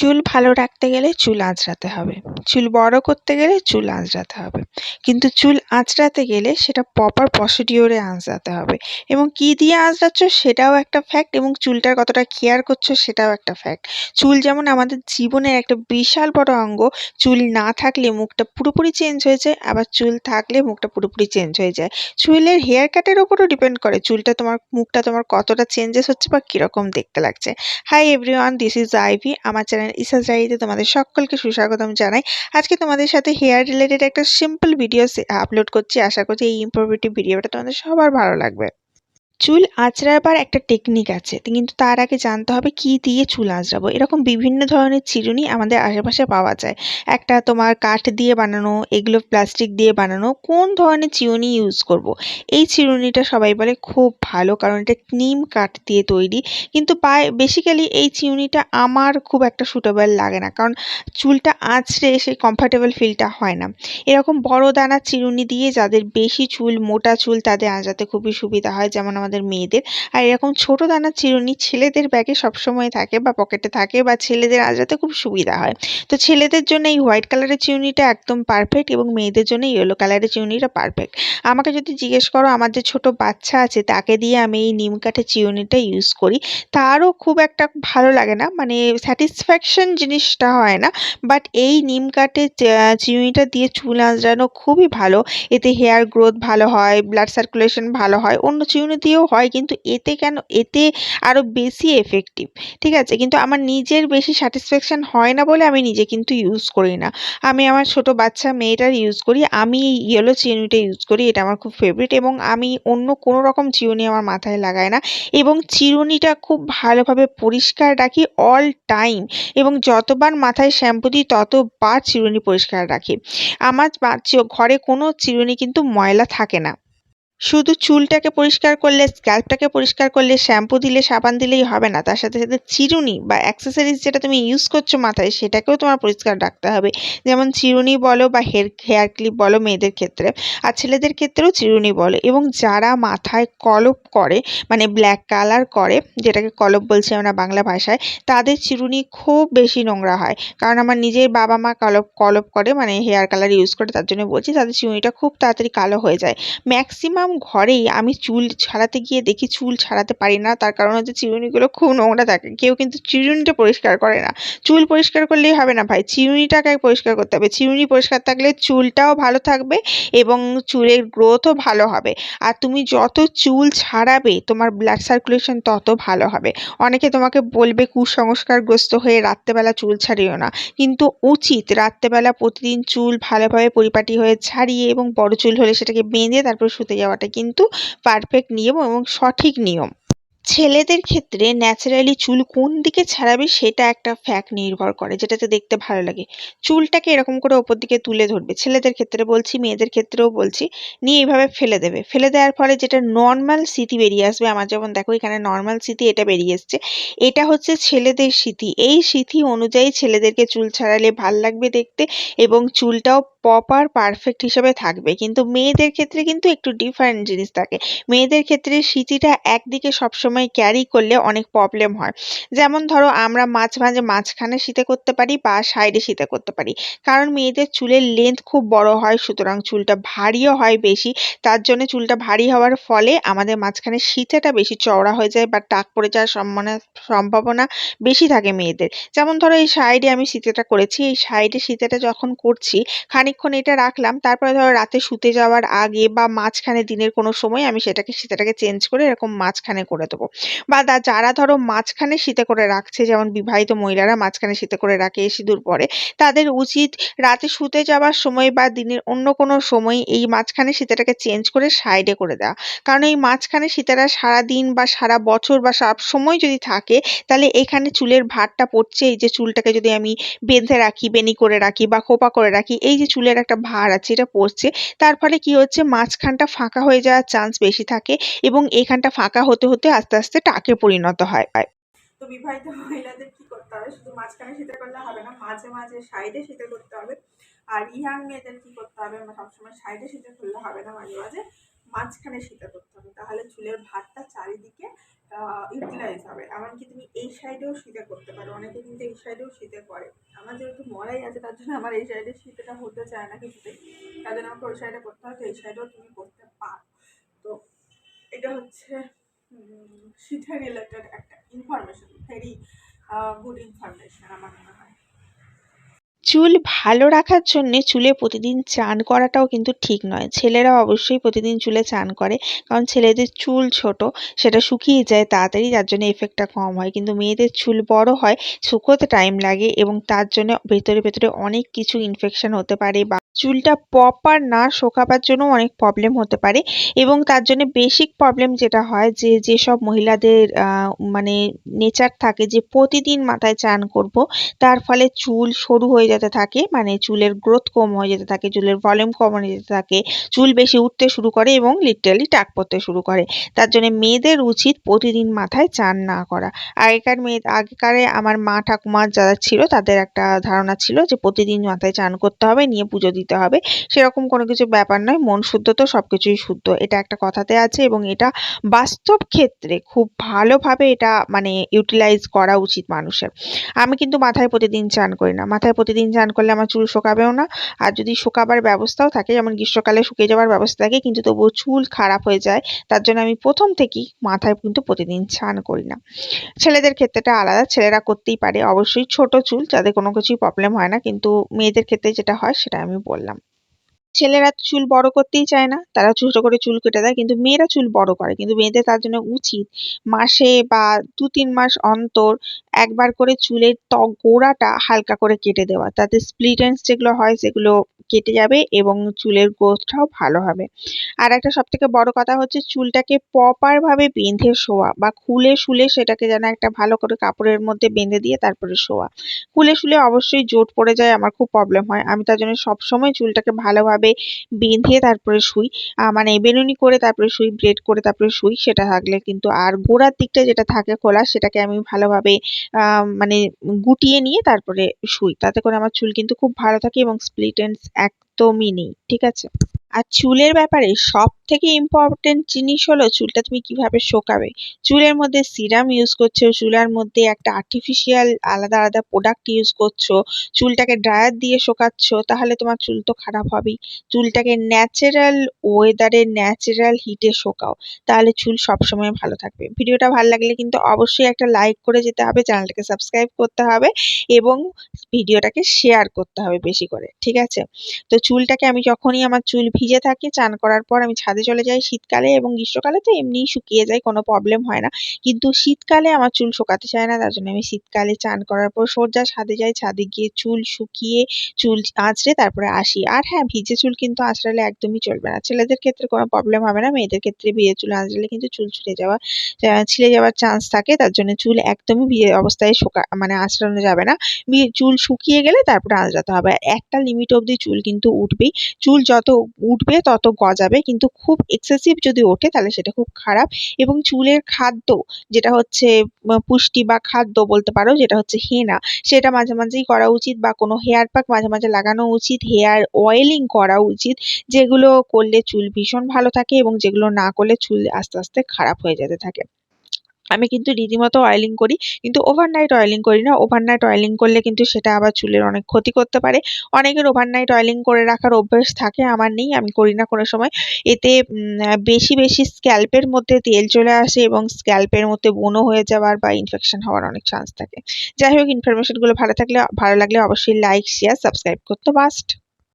চুল ভালো রাখতে গেলে চুল আঁচড়াতে হবে। চুল বড় করতে গেলে চুল আঁচড়াতে হবে। কিন্তু চুল আঁচড়াতে গেলে সেটা প্রপার প্রসিডিওরে আঁচড়াতে হবে। এবং কী দিয়ে আঁচড়াচ্ছ সেটাও একটা ফ্যাক্ট এবং চুলটার কতটা কেয়ার করছ সেটাও একটা ফ্যাক্ট চুল যেমন আমাদের জীবনের একটা বিশাল বড় অঙ্গ, চুল না থাকলে মুখটা পুরোপুরি চেঞ্জ হয়ে যায়, আবার চুল থাকলে মুখটা পুরোপুরি চেঞ্জ হয়ে যায়। চুলের হেয়ার কাটের ওপরও ডিপেন্ড করে চুলটা তোমার, মুখটা তোমার কতটা চেঞ্জেস হচ্ছে বা কীরকম দেখতে লাগছে। Hi everyone this is Ivy আমার চ্যানেল ইসাস ডায়েরিতে তোমাদের সকলকে সুস্বাগতম জানাই। আজকে তোমাদের সাথে হেয়ার রিলেটেড একটা সিম্পল ভিডিও আপলোড করছি। আশা করছি এই ইনফরমেটিভ ভিডিওটা তোমাদের সবার ভালো লাগবে। চুল আঁচড়াবার একটা টেকনিক আছে। কিন্তু তার আগে জানতে হবে কি দিয়ে চুল আঁচড়াবো। এরকম বিভিন্ন ধরনের চিরুনি আমাদের আশেপাশে পাওয়া যায়। একটা তোমার কাঠ দিয়ে বানানো, এগুলো প্লাস্টিক দিয়ে বানানো, কোন ধরনের চিরুনি ইউজ করব। এই চিরুনিটা সবাই বলে খুব ভালো কারণ এটা নিম কাঠ দিয়ে তৈরি। কিন্তু পায়ে বেসিক্যালি এই চিরুনিটা আমার খুব একটা সুটেবল লাগে না। কারণ চুলটা আঁচড়ে সেই কমফর্টেবল ফিলটা হয় না। এরকম বড় দানা চিরুনি দিয়ে যাদের বেশি চুল, মোটা চুল, তাদের আঁচড়াতে খুবই সুবিধা হয়। যেমন আমাদের আমাদের মেয়েদের। আর এরকম ছোট দানার চিরুনি ছেলেদের ব্যাগে সবসময় থাকে বা পকেটে থাকে বা ছেলেদের আজরাতে খুব সুবিধা হয়। তো ছেলেদের জন্য এই হোয়াইট কালারের চিরুনিটা একদম পারফেক্ট এবং মেয়েদের জন্য ইয়েলো কালারের চিরুনিটা পারফেক্ট আমাকে যদি জিজ্ঞেস করো, আমার যে ছোট বাচ্চা আছে, তাকে দিয়ে আমি এই নিম কাঠের চিরুনিটা ইউজ করি, তারও খুব একটা ভালো লাগে না। মানে স্যাটিসফ্যাকশন জিনিসটা হয় না বাট এই নিম কাঠের চিরুনিটা দিয়ে চুল আঁচড়ানো খুবই ভালো। এতে হেয়ার গ্রোথ ভালো হয় ব্লাড সার্কুলেশন ভালো হয়। অন্য চিরুনি দিয়েও হয় কিন্তু এতে কেন, এতে আরও বেশি এফেক্টিভ ঠিক আছে? কিন্তু আমার নিজের বেশি স্যাটিসফ্যাকশান হয় না বলে আমি নিজে কিন্তু ইউজ করি না। আমি আমার ছোট বাচ্চা মেয়েটার ইউজ করি, আমি এই ইয়েলো চিরুনিটা ইউজ করি, এটা আমার খুব ফেভারিট এবং আমি অন্য কোনো রকম চিরুনি আমার মাথায় লাগাই না এবং চিরুনিটা খুব ভালোভাবে পরিষ্কার রাখি অল টাইম এবং যতবার মাথায় শ্যাম্পু দিই ততবার চিরুনি পরিষ্কার রাখি। আমার ঘরে কোনো চিরুনি কিন্তু ময়লা থাকে না। শুধু চুলটাকে পরিষ্কার করলে, স্ক্যাল্পটাকে পরিষ্কার করলে, শ্যাম্পু দিলে, সাবান দিলেই হবে না। তার সাথে সাথে চিরুনি বা অ্যাক্সেসরিজ যেটা তুমি ইউজ করছ মাথায়, সেটাকেও তোমার পরিষ্কার রাখতে হবে। যেমন চিরুনি বলো বা হেয়ার হেয়ার ক্লিপ বলো মেয়েদের ক্ষেত্রে আর ছেলেদের ক্ষেত্রেও চিরুনি বলো এবং যারা মাথায় কলপ করে মানে ব্ল্যাক কালার করে, যেটাকে কলপ বলছি আমরা বাংলা ভাষায়, তাদের চিরুনি খুব বেশি নোংরা হয়। কারণ আমার নিজের বাবা মা কলপ কলপ করে মানে হেয়ার কালার ইউজ করে, তার জন্য বলছি তাদের চিরুনিটা খুব তাড়াতাড়ি কালো হয়ে যায়। ম্যাক্সিমাম ঘরেই। আমি চুল ছাড়াতে গিয়ে দেখি চুল ছাড়াতে পারি না। তার কারণ হচ্ছে চিরুনিগুলো খুব নোংরা থাকে। কেউ কিন্তু চিরুনিটা পরিষ্কার করে না। চুল পরিষ্কার করলেই হবে না ভাই। চিরুনিটাকে পরিষ্কার করতে হবে। চিরুনি পরিষ্কার থাকলে চুলটাও ভালো থাকবে এবং চুলের গ্রোথও ভালো হবে। আর তুমি যত চুল ছাড়াবে, তোমার ব্লাড সার্কুলেশন তত ভালো হবে। অনেকে তোমাকে বলবে, কুসংস্কারগ্রস্ত হয়ে রাত্রেবেলা চুল ছাড়িও না। কিন্তু উচিত রাত্রেবেলা প্রতিদিন চুল ভালোভাবে পরিপাটি হয়ে ছাড়িয়ে এবং বড় চুল হলে সেটাকে বেঁধে তারপর শুতে যাওয়াটা। কিন্তু পারফেক্ট নিয়ম এবং সঠিক নিয়ম। ছেলেদের ক্ষেত্রে ন্যাচারালি চুল কোন দিকে ছাড়াবে সেটা একটা ফ্যাক্ট নির্ভর করে, যেটাতে দেখতে ভালো লাগে। চুলটাকে এরকম করে ওপর দিকে তুলে ধরবে। ছেলেদের ক্ষেত্রে বলছি, মেয়েদের ক্ষেত্রেও বলছি, নিয়ে এইভাবে ফেলে দেবে। ফেলে দেওয়ার ফলে যেটা নর্মাল স্মৃতি বেরিয়ে আসবে, আমার যেমন দেখো এখানে নর্মাল স্মৃতি এটা বেরিয়ে এসছে। এটা হচ্ছে ছেলেদের স্মৃতি। এই স্মৃতি অনুযায়ী ছেলেদেরকে চুল ছাড়ালে ভালো লাগবে দেখতে এবং চুলটাও প্রপার পারফেক্ট হিসেবে থাকবে। কিন্তু মেয়েদের ক্ষেত্রে কিন্তু একটু ডিফারেন্ট জিনিস থাকে। মেয়েদের ক্ষেত্রে স্মৃতিটা একদিকে সবসময় ক্যারি করলে অনেক প্রবলেম হয়। যেমন ধরো, আমরা মাঝ মাঝে মাঝখানে শীতে করতে পারি বা সাইডে শীতে করতে পারি। কারণ মেয়েদের চুলের লেন্থ খুব বড় হয়, সুতরাং চুলটা ভারীও হয় বেশি। তার জন্য চুলটা ভারী হওয়ার ফলে আমাদের মাঝখানে শীতেটা বেশি চওড়া হয়ে যায় বা টাক পড়ে যাওয়ার সম্ভাবনা সম্ভাবনা বেশি থাকে মেয়েদের। যেমন ধরো, এই সাইডে আমি শীতেটা করেছি। এই সাইডে শীতেটা যখন করছি খানিকক্ষণ এটা রাখলাম। তারপরে ধরো রাতে শুতে যাওয়ার আগে বা মাঝখানে দিনের কোনো সময় আমি সেটাকে শীতেটাকে চেঞ্জ করে এরকম মাঝখানে করে দেবো। বা যারা ধরো মাঝখানে শীতে করে রাখছে, যেমন বিবাহিত মহিলারা মাঝখানে শীতে করে রাখে সিঁদুর পরে, তাদের উচিত রাতে শুতে যাওয়ার সময় বা দিনের অন্য কোনো সময় এই মাঝখানে শীতেটাকে চেঞ্জ করে সাইডে করে দেওয়া। কারণ এই মাঝখানে শীতেরা সারাদিন বা সারা বছর বা সব সময় যদি থাকে, তাহলে এখানে চুলের ভারটা পড়ছে এই যে চুলটাকে যদি আমি বেঁধে রাখি বেনি করে রাখি বা খোপা করে রাখি, এই যে চুলের একটা ভার আছে, এটা পড়ছে তার ফলে কি হচ্ছে, মাঝখানটা ফাঁকা হয়ে যাওয়ার চান্স বেশি থাকে এবং এখানটা ফাঁকা হতে হতে আস্তে আস্তে টাকে পরিণত হয়। তো বিবাহিত মহিলাদের কি করতে হবে? শুধু মাঝখানে শীতে করলে হবে না, মাঝে মাঝে সাইডে শীতে করতে হবে। আর ইয়াং মেয়েদের কি করতে হবে? সবসময় সাইডে শীতে খুললে হবে না মাঝে মাঝে। মাঝখানে শীতে করতে হবে। তাহলে চুলের ভাতটা চারিদিকে ইউটিলাইজ হবে। এমনকি তুমি এই সাইডেও শীতে করতে পারো। অনেকে কিন্তু এই সাইডেও শীতে করে। আমার যেহেতু মরাই আছে, তার জন্য আমার এই সাইডে শীতটা হতে চায় না কিছুতে তার জন্য আমাকে ওই সাইডে করতে হয়, তো এই সাইডেও তুমি করতে পারো। তো এটা হচ্ছে শীতের রিলেটেড একটা ইনফরমেশন ভেরি গুড ইনফরমেশন আমার মনে হয়। চুল ভালো রাখার জন্যে চুলে প্রতিদিন চান করাটাও কিন্তু ঠিক নয়। ছেলেরা অবশ্যই প্রতিদিন চুলে চান করে, কারণ ছেলেদের চুল ছোট, সেটা শুকিয়ে যায় তাড়াতাড়ি, যার জন্য এফেক্টটা কম হয়। কিন্তু মেয়েদের চুল বড় হয়, শুকোতে টাইম লাগে এবং তার জন্য ভেতরে ভেতরে অনেক কিছু ইনফেকশন হতে পারে বা চুলটা প্রপার না শোকাবার জন্য অনেক প্রবলেম হতে পারে এবং তার জন্য বেসিক প্রবলেম যেটা হয় যে, যেসব মহিলাদের মানে নেচার থাকে যে, প্রতিদিন মাথায় চান করব, তার ফলে চুল সরু হয়ে যেতে থাকে মানে চুলের গ্রোথ কম হয়ে যেতে থাকে, চুলের ভলিউম কম হয়ে যেতে থাকে, চুল বেশি উঠতে শুরু করে এবং লিটারালি টাক পড়তে শুরু করে। তার জন্য মেয়েদের উচিত প্রতিদিন মাথায় চান না করা। আগেকার মেয়ে, আগেকারে আমার মা ঠাকুমা যারা ছিল, তাদের একটা ধারণা ছিল যে প্রতিদিন মাথায় চান করতে হবে, নিয়ে পুজো দিতে হবে। সেরকম কোনো কিছু ব্যাপার নয়, মন শুদ্ধ তো সব কিছুই শুদ্ধ। এটা একটা কথাতে আছে এবং এটা বাস্তব ক্ষেত্রে খুব ভালোভাবে এটা মানে ইউটিলাইজ করা উচিত মানুষের। আমি কিন্তু মাথায় প্রতিদিন চান করি না। মাথায় প্রতিদিন চান করলে আমার চুল শোকাবেও না। আর যদি শোকাবার ব্যবস্থাও থাকে, যেমন গ্রীষ্মকালে শুকিয়ে যাওয়ার ব্যবস্থা থাকে, কিন্তু তবুও চুল খারাপ হয়ে যায়, তার জন্য আমি প্রথম থেকেই মাথায় কিন্তু প্রতিদিন চান করি না। ছেলেদের ক্ষেত্রেটা আলাদা, ছেলেরা করতেই পারে। অবশ্যই ছোট চুল যাদের কোনো কিছুই প্রবলেম হয় না, কিন্তু মেয়েদের ক্ষেত্রে যেটা হয় সেটা আমি বললাম। ছেলেরা চুল বড় করতেই চায় না, তারা ছোট করে চুল কেটে দেয়, কিন্তু মেয়েরা চুল বড় করে, কিন্তু মেয়েদের তার জন্য উচিত মাসে বা দু তিন মাস অন্তর একবার করে চুলের ত্বক গোড়াটা হালকা করে কেটে দেওয়া, তাতে স্প্লিট এন্ডস যেগুলো হয় সেগুলো কেটে যাবে এবং চুলের গ্রোথটাও ভালো হবে। আর একটা সব থেকে বড় কথা হচ্ছে চুলটাকে প্রপার ভাবে বেঁধে শোয়া বা খুলে শুলে সেটাকে যেন একটা ভালো করে কাপড়ের মধ্যে বেঁধে দিয়ে তারপরে শোয়া। খুলে শুলে অবশ্যই জোট পড়ে যায়, আমার খুব প্রবলেম হয়। আমি তার জন্য সবসময় চুলটাকে ভালোভাবে বেঁধে তারপরে শুই। মানে বেনুনি করে তারপরে শুই ব্রেড করে তারপরে শুই, সেটা থাকলে কিন্তু আর গোড়ার দিকটা যেটা থাকে খোলা, সেটাকে আমি ভালোভাবে মানে গুটিয়ে নিয়ে তারপরে শুই। তাতে করে আমার চুল কিন্তু খুব ভালো থাকে এবং স্প্লিট এন্ডস এক-- একদমই নেই, ঠিক আছে? আর চুলের ব্যাপারে সব থেকে ইম্পর্টেন্ট জিনিস হলো চুলটা তুমি কীভাবে শোকাবে। চুলের মধ্যে সিরাম ইউজ করছ, চুলের মধ্যে একটা আর্টিফিশিয়াল আলাদা আলাদা প্রোডাক্ট ইউজ করছ, চুলটাকে ড্রায়ার দিয়ে শোকাচ্ছ, তাহলে তোমার চুল তো খারাপ হবেই। চুলটাকে ন্যাচারাল ওয়েদারে ন্যাচারাল হিটে শোকাও, তাহলে চুল সবসময় ভালো থাকবে। ভিডিওটা ভালো লাগলে কিন্তু অবশ্যই একটা লাইক করে যেতে হবে, চ্যানেলটাকে সাবস্ক্রাইব করতে হবে এবং ভিডিওটাকে শেয়ার করতে হবে বেশি করে, ঠিক আছে? তো চুলটাকে আমি যখনই আমার চুল ভিজে থাকে, চান করার পর আমি ছাদে চলে যাই। শীতকালে এবং গ্রীষ্মকালে তো এমনিই শুকিয়ে যায়, কোনো প্রবলেম হয় না। কিন্তু শীতকালে আমার চুল শোকাতে চায় না, তার জন্য আমি শীতকালে চান করার পর সোজা ছাদে যাই। ছাদে গিয়ে চুল শুকিয়ে, চুল আঁচড়ে তারপরে আসি। আর হ্যাঁ ভিজে চুল কিন্তু আঁচড়ালে একদমই চলবে না। ছেলেদের ক্ষেত্রে কোনো প্রবলেম হবে না, মেয়েদের ক্ষেত্রে ভিজে চুল আঁচড়ালে কিন্তু চুল ছুটে যাওয়া ছিঁড়ে যাওয়ার চান্স থাকে। তার জন্য চুল একদমই ভিজে অবস্থায় শোকা মানে আঁচড়ানো যাবে না। চুল শুকিয়ে গেলে তারপরে আঁচড়াতে হবে। একটা লিমিট অবধি চুল কিন্তু উঠবেই চুল যত উঠবে তত গজাবে, কিন্তু খুব এক্সেসিভ যদি ওঠে তাহলে সেটা খুব খারাপ। এবং চুলের খাদ্য যেটা হচ্ছে পুষ্টি বা খাদ্য বলতে পারো, যেটা হচ্ছে হেনা, সেটা মাঝে মাঝেই করা উচিত বা কোনো হেয়ার প্যাক মাঝে মাঝে লাগানো উচিত হেয়ার অয়েলিং করা উচিত, যেগুলো করলে চুল ভীষণ ভালো থাকে এবং যেগুলো না করলে চুল আস্তে আস্তে খারাপ হয়ে যেতে থাকে। আমি কিন্তু রীতিমতো অয়েলিং করি, কিন্তু ওভারনাইট অয়েলিং করি না। ওভারনাইট অয়েলিং করলে কিন্তু সেটা আবার চুলের অনেক ক্ষতি করতে পারে। অনেকের ওভারনাইট অয়েলিং করে রাখার অভ্যেস থাকে, আমার নেই, আমি করি না কোনো সময়। এতে বেশি বেশি স্ক্যাল্পের মধ্যে তেল চলে আসে এবং স্ক্যাল্পের মধ্যে ব্রণ হয়ে যাওয়ার বা ইনফেকশন হওয়ার অনেক চান্স থাকে। যাই হোক ইনফরমেশনগুলো ভালো থাকলে, ভালো লাগলে অবশ্যই লাইক শেয়ার সাবস্ক্রাইব করতে মাস্ট